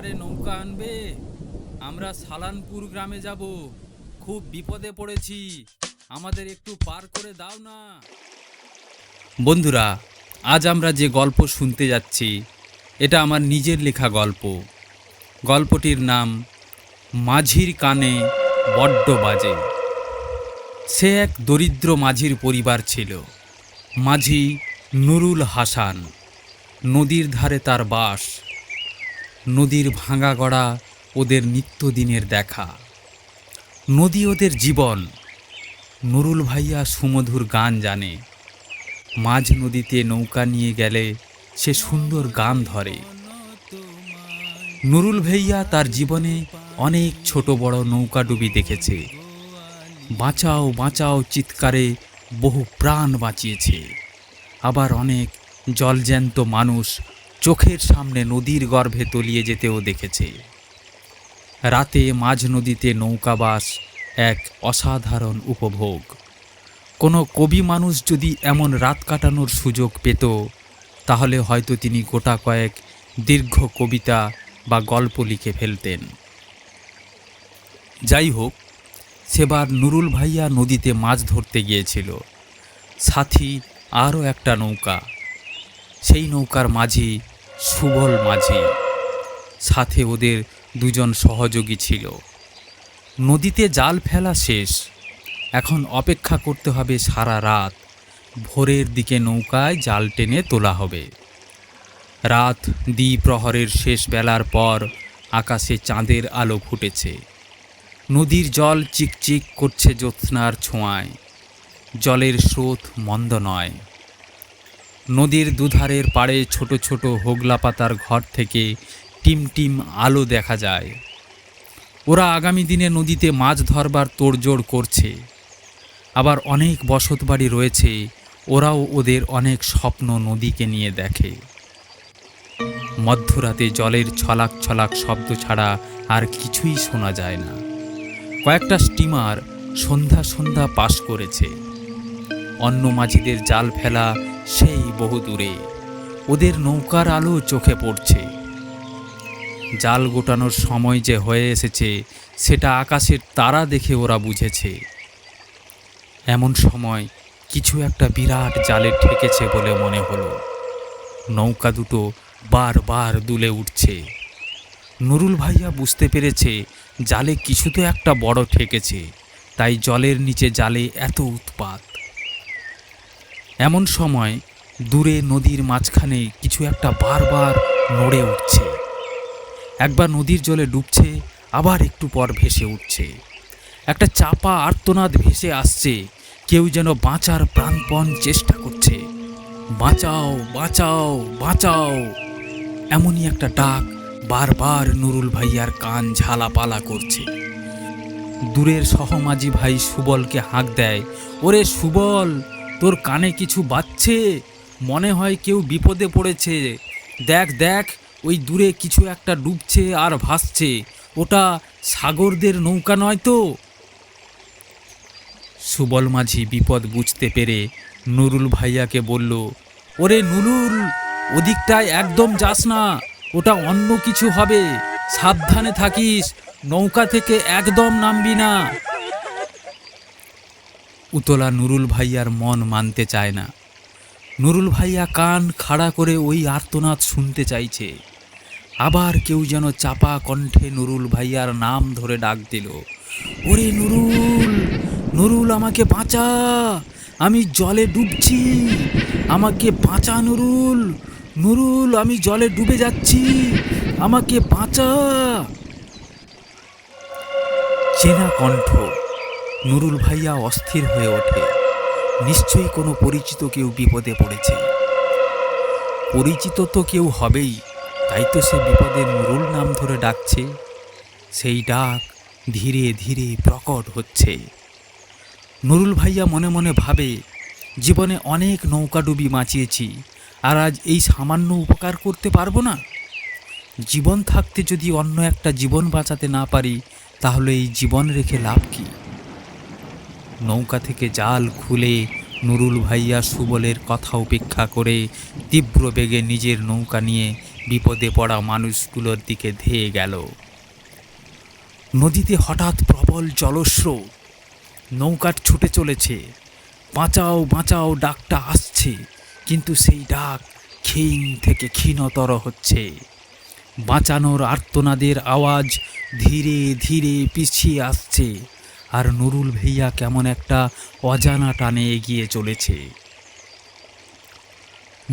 পারে নৌকা আনবে। আমরা সালানপুর গ্রামে যাব। খুব বিপদে পড়েছি। আমাদের একটু পার করে দাও না। বন্ধুরা, আজ আমরা যে গল্প শুনতে যাচ্ছি, এটা আমার নিজের লেখা গল্প। গল্পটির নাম, মাঝির কানে বড্ড বাজে। সে এক দরিদ্র মাঝির পরিবার ছিল। মাঝি নুরুল হাসান। নদীর ধারে তার বাস। নদীর ভাঙা গড়া ওদের নিত্যদিনের দেখা। নদী ওদের জীবন। নুরুল ভাইয়া সুমধুর গান জানে। মাঝ নদীতে নৌকা নিয়ে গেলে সে সুন্দর গান ধরে। নুরুল ভাইয়া তার জীবনে অনেক ছোট বড় নৌকাডুবি দেখেছে। বাঁচাও বাঁচাও চিৎকারে বহু প্রাণ বাঁচিয়েছে। আবার অনেক জলজ্যান্ত মানুষ চোখের সামনে নদীর গর্ভে তলিয়ে যেতেও দেখেছে। রাতে মাঝ নদীতে নৌকাবাস এক অসাধারণ উপভোগ। কোনো কবি মানুষ যদি এমন রাত কাটানোর সুযোগ পেত, তাহলে হয়তো তিনি গোটা কয়েক দীর্ঘ কবিতা বা গল্প লিখে ফেলতেন। যাই হোক, সেবার নুরুল ভাইয়া নদীতে মাছ ধরতে গিয়েছিল। সাথী আরও একটা নৌকা। সেই নৌকার মাঝি সুবল মাঝি। সাথে ওদের দুজন সহযোগী ছিল। নদীতে জাল ফেলা শেষ। এখন অপেক্ষা করতে হবে সারা রাত। ভোরের দিকে নৌকায় জাল টেনে তোলা হবে। রাত দ্বিপ্রহরের শেষ বেলার পর আকাশে চাঁদের আলো ফুটেছে। নদীর জল চিকচিক করছে জ্যোৎস্নার ছোঁয়ায়। জলের স্রোত মন্দ নয়। নদীর দুধারের পাড়ে ছোট ছোট হোগলা পাতার ঘর থেকে টিম টিম আলো দেখা যায়। ওরা আগামী দিনে নদীতে মাছ ধরবার তোড়জোড় করছে। আবার অনেক বসতবাড়ি রয়েছে, ওরাও ওদের অনেক স্বপ্ন নদীকে নিয়ে দেখে। মধ্যরাতে জলের ছলাক ছলাক শব্দ ছাড়া আর কিছুই শোনা যায় না। কয়েকটা স্টিমার সন্ধ্যা সন্ধ্যা পাস করেছে। অন্য মাঝিদের জাল ফেলা সেই বহু দূরে ওদের নৌকার আলো চোখে পড়ছে। জাল গোটানোর সময় যে হয়ে এসেছে, সেটা আকাশের তারা দেখে ওরা বুঝেছে। এমন সময় কিছু একটা বিরাট জালে ঠেকেছে বলে মনে হলো। নৌকা দুটো বারবার দুলে উঠছে। নুরুল ভাইয়া বুঝতে পেরেছে জালে কিছু তো একটা বড় ঠেকেছে, তাই জলের নিচে জালে এত উৎপাত। এমন সময় দূরে নদীর মাঝখানে কিছু একটা বারবার নড়ে উঠছে। একবার নদীর জলে ডুবছে, আবার একটু পর ভেসে উঠছে। একটা চাপা আর্তনাদ ভেসে আসছে, কেউ যেন বাঁচার প্রাণপণ চেষ্টা করছে। বাঁচাও বাঁচাও বাঁচাও! এমনই একটা ডাক বারবার নুরুল ভাইয়ার কান ঝালাপালা করছে। দূরের সহমাঝি ভাই সুবলকে হাঁক দেয়, ওরে সুবল তোর কানে কিছু বাজছে? মনে হয় কেউ বিপদে পড়েছে। দেখ দেখ, ওই দূরে কিছু একটা ডুবছে আর ভাসছে। ওটা সাগরদের নৌকা নয় তো? সুবল মাঝি বিপদ বুঝতে পেরে নুরুল ভাইয়াকে বলল, ওরে নুরুল, ওদিকটায় একদম যাস না। ওটা অন্য কিছু হবে। সাবধানে থাকিস। নৌকা থেকে একদম নামবি না। উতলা নুরুল ভাইয়ার মন মানতে চায় না। নুরুল ভাইয়া কান খাড়া করে ওই আর্তনাদ শুনতে চাইছে। আবার কেউ যেন চাপা কণ্ঠে নুরুল ভাইয়ার নাম ধরে ডাক দিল, ওরে নুরুল নুরুল আমাকে বাঁচা, আমি জলে ডুবছি, আমাকে বাঁচা নুরুল নুরুল আমি জলে ডুবে যাচ্ছি, আমাকে বাঁচা। চেনা কণ্ঠ নুরুল ভাইয়া অস্থির হয়ে ওঠে। নিশ্চয়ই কোনো পরিচিত কেউ বিপদে পড়েছে। পরিচিত তো কেউ হবেই, তাই তো সে বিপদে নুরুল নাম ধরে ডাকছে। সেই ডাক ধীরে ধীরে প্রকট হচ্ছে। নুরুল ভাইয়া মনে মনে ভাবে, জীবনে অনেক নৌকাডুবি বাঁচিয়েছি, আর আজ এই সামান্য উপকার করতে পারব না? জীবন থাকতে যদি অন্য একটা জীবন বাঁচাতে না পারি, তাহলে এই জীবন রেখে লাভ কি? নৌকা থেকে জাল খুলে নুরুল ভাইয়া সুবলের কথা উপেক্ষা করে তীব্র বেগে নিজের নৌকা নিয়ে বিপদে পড়া মানুষগুলোর দিকে ধেয়ে গেল। নদীতে হঠাৎ প্রবল জলস্রোত। নৌকাট ছুটে চলেছে। বাঁচাও বাঁচাও, ডাকটা আসছে, কিন্তু সেই ডাক ক্ষীণ থেকে ক্ষীণতর হচ্ছে। বাঁচানোর আর্তনাদের আওয়াজ ধীরে ধীরে পিছিয়ে আসছে। আর নুরুল ভাইয়া কেমন একটা অজানা টানে এগিয়ে চলেছে।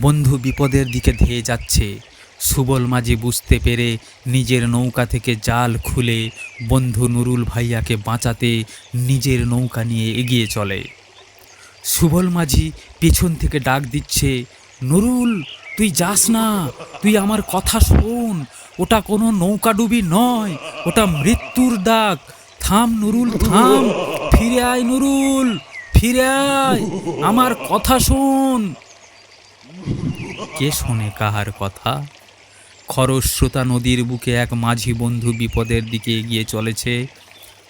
বন্ধু বিপদের দিকে ধেয়ে যাচ্ছে। সুবল মাঝি বুঝতে পেরে নিজের নৌকা থেকে জাল খুলে বন্ধু নুরুল ভাইয়াকে বাঁচাতে নিজের নৌকা নিয়ে এগিয়ে চলে। সুবল মাঝি পেছন থেকে ডাক দিচ্ছে, নুরুল, তুই যাস না, তুই আমার কথা শোন, ওটা কোনো নৌকাডুবি নয়, ওটা মৃত্যুর ডাক থাম নুরুল, থাম। ফিরে আয় নুরুল, ফিরে আয়। আমার কথা শোন। কে শোনে কাহার কথা? খরস্রোতা নদীর বুকে এক মাঝি বন্ধু বিপদের দিকে এগিয়ে চলেছে।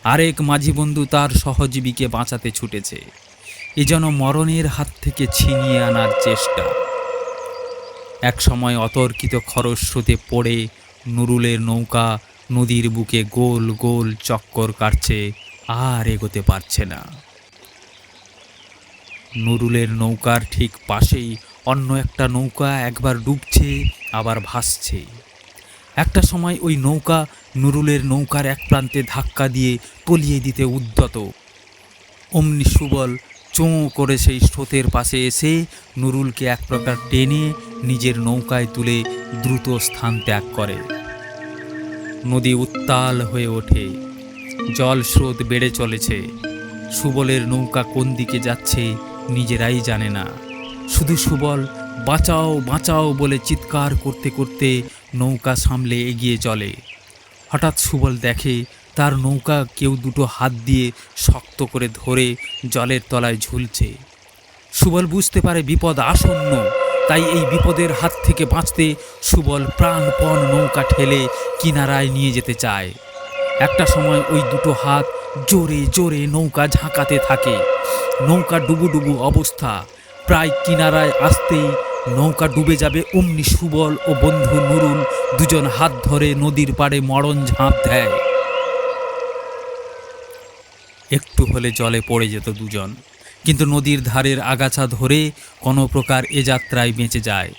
আরেক মাঝি বন্ধু তার সহজীবীকে বাঁচাতে ছুটেছে। এ যেন মরণের হাত থেকে ছিনিয়ে আনার চেষ্টা। এক সময় অতর্কিত খরস্রোতে পড়ে নুরুলের নৌকা নদীর বুকে গোল গোল চক্কর কাটছে, আর এগোতে পারছে না। নুরুলের নৌকার ঠিক পাশেই অন্য একটা নৌকা একবার ডুবছে, আবার ভাসছে। একটা সময় ওই নৌকা নুরুলের নৌকার এক প্রান্তে ধাক্কা দিয়ে তলিয়ে দিতে উদ্যত। অমনি সুবল চোঁ করে সেই স্রোতের পাশে এসে নুরুলকে এক প্রকার টেনে নিজের নৌকায় তুলে দ্রুত স্থান ত্যাগ করে। নদী উত্তাল হয়ে ওঠে। জল স্রোত বেড়ে চলেছে। সুবলের নৌকা কোন দিকে যাচ্ছে নিজেরাই জানে না। শুধু সুবল, বাঁচাও বাঁচাও বলে চিৎকার করতে করতে নৌকা সামলে এগিয়ে চলে। হঠাৎ সুবল দেখে তার নৌকা কেউ দুটো হাত দিয়ে শক্ত করে ধরে জলের তলায় ঝুলছে। সুবল বুঝতে পারে বিপদ আসন্ন। তাই এই বিপদের হাত থেকে বাঁচতে সুবল প্রাণপণ নৌকা ঠেলে কিনারায় নিয়ে যেতে চায়। একটা সময় ওই দুটো হাত জোরে জোরে নৌকা ঝাঁকাতে থাকে। নৌকা ডুবুডুবু অবস্থা। প্রায় কিনারায় আসতেই নৌকা ডুবে যাবে অমনি সুবল ও বন্ধু নুরুল দুজন হাত ধরে নদীর পাড়ে মরণ ঝাঁপ দেয়। একটু হলে জলে পড়ে যেত দুজন। কিন্তু নদীর ধারের আগাছা ধরে কোনো প্রকার এ যাত্রায় বেঁচে যায়।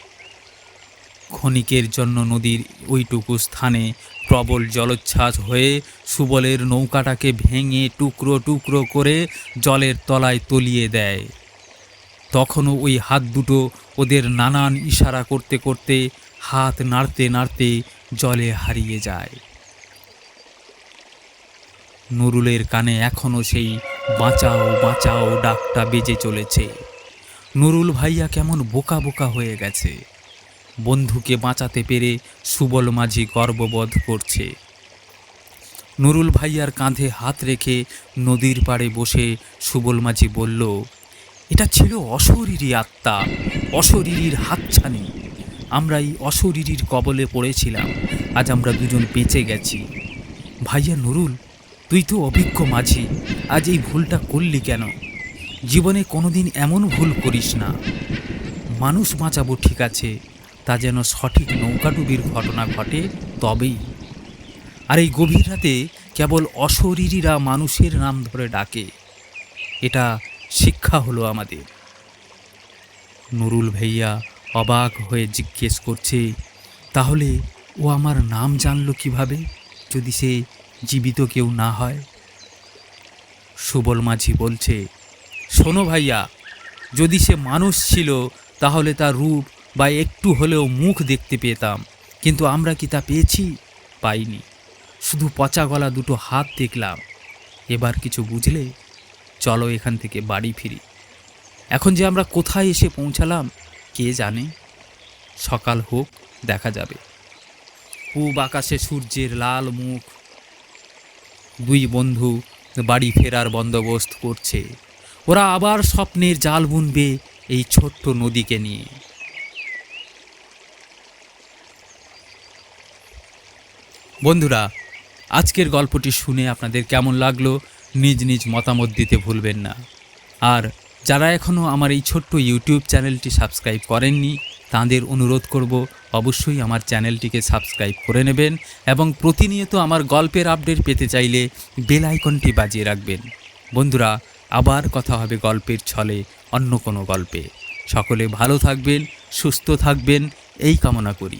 ক্ষণিকের জন্য নদীর ওইটুকু স্থানে প্রবল জলোচ্ছ্বাস হয়ে সুবলের নৌকাটাকে ভেঙে টুকরো টুকরো করে জলের তলায় তলিয়ে দেয়। তখনও ওই হাত দুটো ওদের নানান ইশারা করতে করতে হাত নাড়তে নাড়তে জলে হারিয়ে যায়। নুরুলের কানে এখনও সেই বাঁচাও বাঁচাও ডাকটা বেজে চলেছে। নুরুল ভাইয়া কেমন বোকা বোকা হয়ে গেছে। বন্ধুকে বাঁচাতে পেরে সুবল মাঝি গর্ববোধ করছে। নুরুল ভাইয়ার কাঁধে হাত রেখে নদীর পাড়ে বসে সুবল মাঝি বলল, এটা ছিল অশরীরী আত্মা, অশরীরীর হাতছানি। আমরা এই অশরীরীর কবলে পড়েছিলাম, আজ আমরা দুজন বেঁচে গেছি। ভাইয়া নুরুল তুই তো অভিজ্ঞ মাঝি, আজ এই ভুলটা করলি কেন? জীবনে কোনোদিন এমন ভুল করিস না। মানুষ বাঁচাবো ঠিক আছে, তা যেন সঠিক নৌকাডুবির ঘটনা ঘটে তবেই। আর এই গভীর রাতে কেবল অশরীরীরা মানুষের নাম ধরে ডাকে। এটা শিক্ষা হলো আমাদের। নুরুল ভাইয়া অবাক হয়ে জিজ্ঞেস করছে, তাহলে ও আমার নাম জানলো কীভাবে? যদি সে জীবিত কেউ না হয়। সুবল মাঝি বলছে, শোনো ভাইয়া, যদি সে মানুষ ছিল, তাহলে তার রূপ বা একটু হলেও মুখ দেখতে পেতাম। কিন্তু আমরা কি তা পেয়েছি? পাইনি। শুধু পচা গলা দুটো হাত দেখলাম। এবার কিছু বুঝলে, চলো এখান থেকে বাড়ি ফিরি। এখন যে আমরা কোথায় এসে পৌঁছালাম, কে জানে? সকাল হোক, দেখা যাবে। পূব আকাশে সূর্যের লাল মুখ দুই বন্ধু বাড়ি ফেরার বন্দোবস্ত করছে। ওরা আবার স্বপ্নের জাল বুনবে এই ছোট্ট নদীকে নিয়ে। বন্ধুরা, আজকের গল্পটি শুনে আপনাদের কেমন লাগল নিজ নিজ মতামত দিতে ভুলবেন না। আর যারা এখনও আমার এই ছোট্ট ইউটিউব চ্যানেলটি সাবস্ক্রাইব করেননি তাদের অনুরোধ করব অবশ্যই আমার চ্যানেলটিকে সাবস্ক্রাইব করে নেবেন এবং প্রতিনিয়ত আমার গল্পের আপডেট পেতে চাইলে বেল আইকনটি বাজিয়ে রাখবেন। বন্ধুরা, আবার কথা হবে গল্পের ছলে অন্য কোনো গল্পে। সকলে ভালো থাকবেন, সুস্থ থাকবেন, এই কামনা করি।